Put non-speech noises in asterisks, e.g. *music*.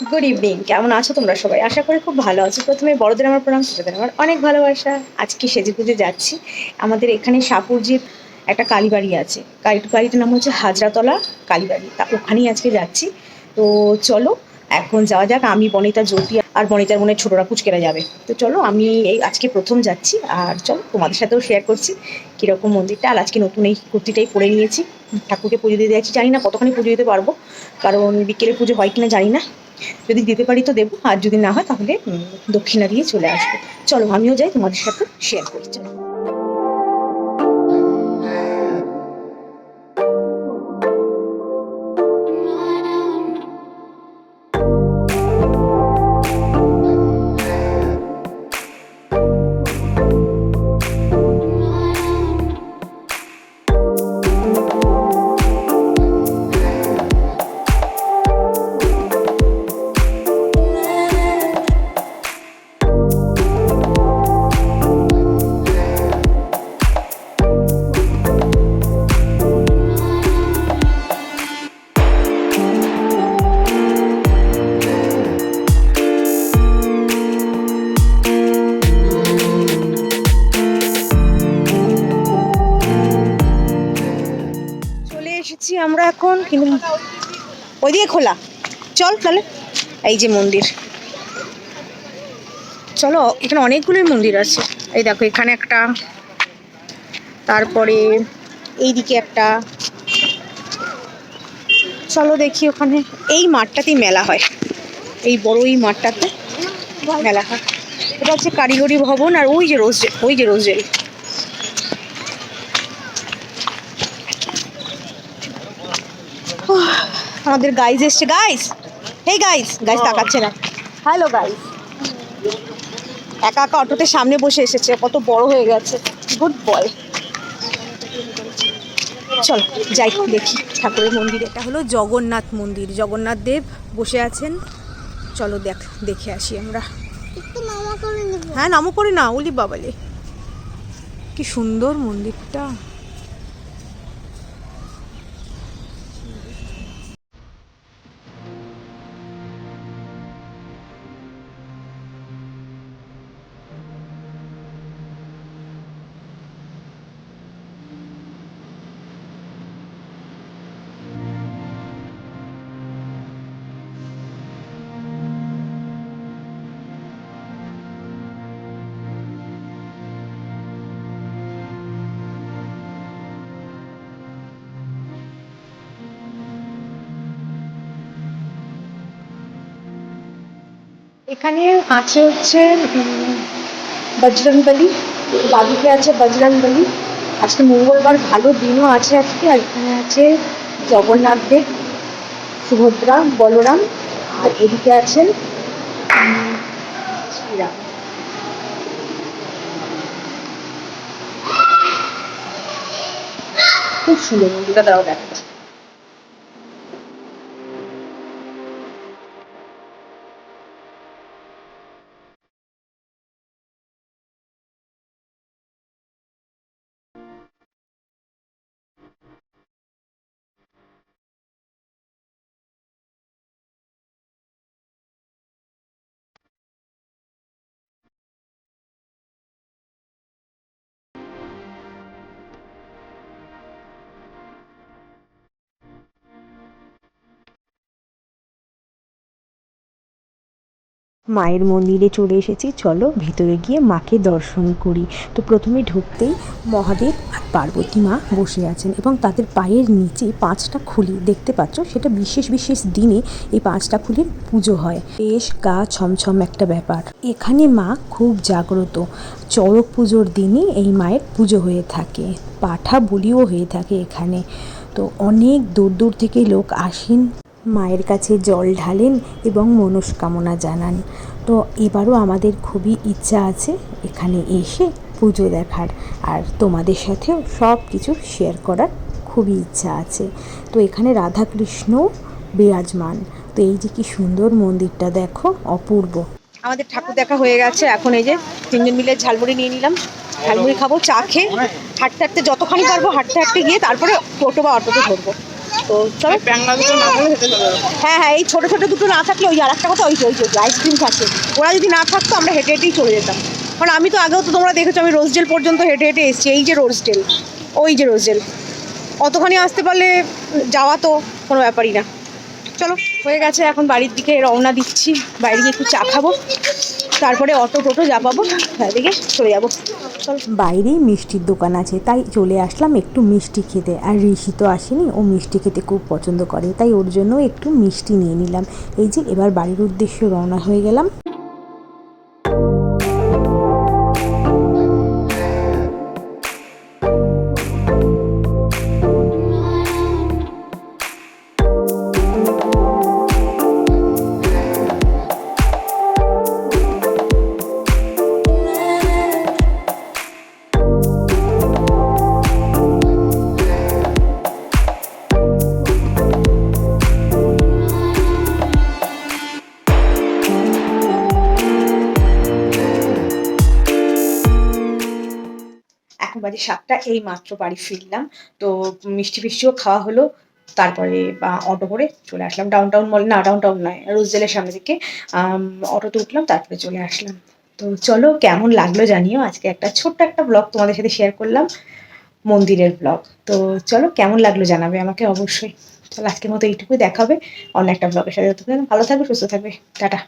Good evening কেমন আছো তোমরা সবাই? আশা করি খুব ভালো আছো। প্রথমে বড়দের আমার প্রণাম, ছোটদের আমার অনেক ভালোবাসা। আজকে সেজে পুজো যাচ্ছি। আমাদের এখানে সাপুরজির একটা কালীবাড়ি আছে। কালী বাড়িটার নাম হচ্ছে হাজরাতলা কালীবাড়ি। তা ওখানেই আজকে যাচ্ছি। তো চলো, এখন যাওয়া যাক। আমি, বনিতা, জ্যোতি আর বনিতার মনে ছোটরা পুচকেরা যাবে। তো চলো, আমি এই আজকে প্রথম যাচ্ছি। আর চলো, তোমাদের সাথেও শেয়ার করছি কীরকম মন্দিরটা। আর আজকে নতুন এই কুর্তিটাই পরে নিয়েছি। ঠাকুরকে পুজো দিয়ে যাচ্ছি। জানি না কতখানি পুজো দিতে পারব। কারণ বিকেলে পুজো হয় কিনা জানি না। যদি দিতে পারি তো দেবো। আর যদি না হয় তাহলে দক্ষিণা দিয়ে চলে আসব। চলো, আমিও যাই তোমাদের সাথে শেয়ার করি। চলো। এখন কিন্তু ওইদিকে খোলা। চল তাহলে। এই যে মন্দির। চলো, এখানে অনেকগুলোই মন্দির আছে। এই দেখো, এখানে একটা, তারপরে এইদিকে একটা। চলো দেখি ওখানে। এই মাঠটাতেই মেলা হয়। এই বড় এই মাঠটাতে মেলা হয়। এটা হচ্ছে কারিগরি ভবন আর ওই যে রোজ ওই যে রোজেল *sighs* আমাদের গাইজ এসছে। গাইজ হেই গাইজ গাইজ তাকাচ্ছে না। হ্যালো গাইজ একা একা অটোতে সামনে বসে এসেছে কত বড় হয়ে গেছে। গুড বয় চল যাই দেখি ঠাকুরের মন্দির। এটা হলো জগন্নাথ মন্দির। জগন্নাথ দেব বসে আছেন। চলো দেখ দেখে আসি আমরা। হ্যাঁ নামও করে না ওলি বাবালে। কি সুন্দর মন্দিরটা। এখানে আছে হচ্ছে বজরংবলী বাদিকে আছে বজরংবলী আজকে মঙ্গলবার, ভালো দিনও আছে আজকে, আর এখানে আছে জগন্নাথ দেব, সুভদ্রা, বলরাম, আর এদিকে আছেন শ্রীরাম। খুব সুন্দর মন্দিরটা তারাও দেখাচ্ছে। মায়ের মন্দিরে চলে এসেছি। চলো ভেতরে গিয়ে মাকে দর্শন করি। তো প্রথমে ঢুকতেই মহাদেব আর পার্বতী মা বসে আছেন এবং তাদের পায়ের নিচে পাঁচটা খুলি দেখতে পাচ্ছ। সেটা বিশেষ বিশেষ দিনে এই পাঁচটা খুলির পুজো হয়। বেশ গা ছমছম একটা ব্যাপার। এখানে মা খুব জাগ্রত। চড়ক পুজোর দিনে এই মায়ের পুজো হয়ে থাকে। পাঠা বলিও হয়ে থাকে এখানে। তো অনেক দূর দূর থেকে লোক আসেন। মায়ের কাছে জল ঢালেন এবং মনস্কামনা জানান। তো এবারও আমাদের খুবই ইচ্ছা আছে এখানে এসে পুজো দেখার। আর তোমাদের সাথেও সব কিছু শেয়ার করার খুবই ইচ্ছা আছে। তো এখানে রাধাকৃষ্ণ বিরাজমান। তো এই যে কি সুন্দর মন্দিরটা দেখো, অপূর্ব। আমাদের ঠাকুর দেখা হয়ে গেছে। এখন এই যে তিনজন মিলে ঝালমুড়ি নিয়ে নিলাম। ঝালমুড়ি খাব, চা খেয়ে হাঁটতে হাঁটতে যতখানি পারব হাঁটতে হাঁটতে গিয়ে তারপরে টোটো বা অটোতে ধরবো। তো চলো। হ্যাঁ হ্যাঁ এই ছোটো ছোটো দুটো না থাকলে ওই আর একটা কথা ওই ওই আইসক্রিম খাচ্ছে ওরা যদি না থাকতো আমরা হেঁটে হেঁটেই চলে যেতাম। কারণ আমি তো আগেও তো তোমরা দেখেছ আমি রোজডেল পর্যন্ত হেঁটে হেঁটে এসেছি। এই যে রোজডেল ওই যে রোজডেল অতখানি আসতে পারলে যাওয়া তো কোনো ব্যাপারই না। চলো হয়ে গেছে এখন বাড়ির দিকে রওনা দিচ্ছি। বাইরে গিয়ে একটু চা খাব। তারপরে অটো টোটো যা পাবো দিকে চলে যাব। বাইরেই মিষ্টির দোকান আছে, তাই চলে আসলাম একটু মিষ্টি খেতে। আর ঋষি তো আসেনি, ও মিষ্টি খেতে খুব পছন্দ করে, তাই ওর জন্য একটু মিষ্টি নিয়ে নিলাম। এই যে, এবার বাড়ির উদ্দেশ্যে রওনা হয়ে গেলাম। বাজে সাতটা, এই মাত্র বাড়ি ফিরলাম। তো মিষ্টি ফিষ্টিও খাওয়া হলো। তারপরে অটো করে চলে আসলাম। ডাউন টাউন মল না ডাউন টাউন নয়, রোজজেলের সামনে থেকে অটোতে উঠলাম, তারপরে চলে আসলাম। তো চলো, কেমন লাগল জানিও? আজকে একটা ছোট্ট একটা ব্লগ তোমাদের সাথে শেয়ার করলাম, মন্দিরের ব্লগ তো চলো, কেমন লাগল জানাবে আমাকে অবশ্যই। চলো, আজকের মতো এইটুকুই দেখাবে অন্য একটা ব্লগের সাথে। ভালো থাকবে, সুস্থ থাকবে। টাটা।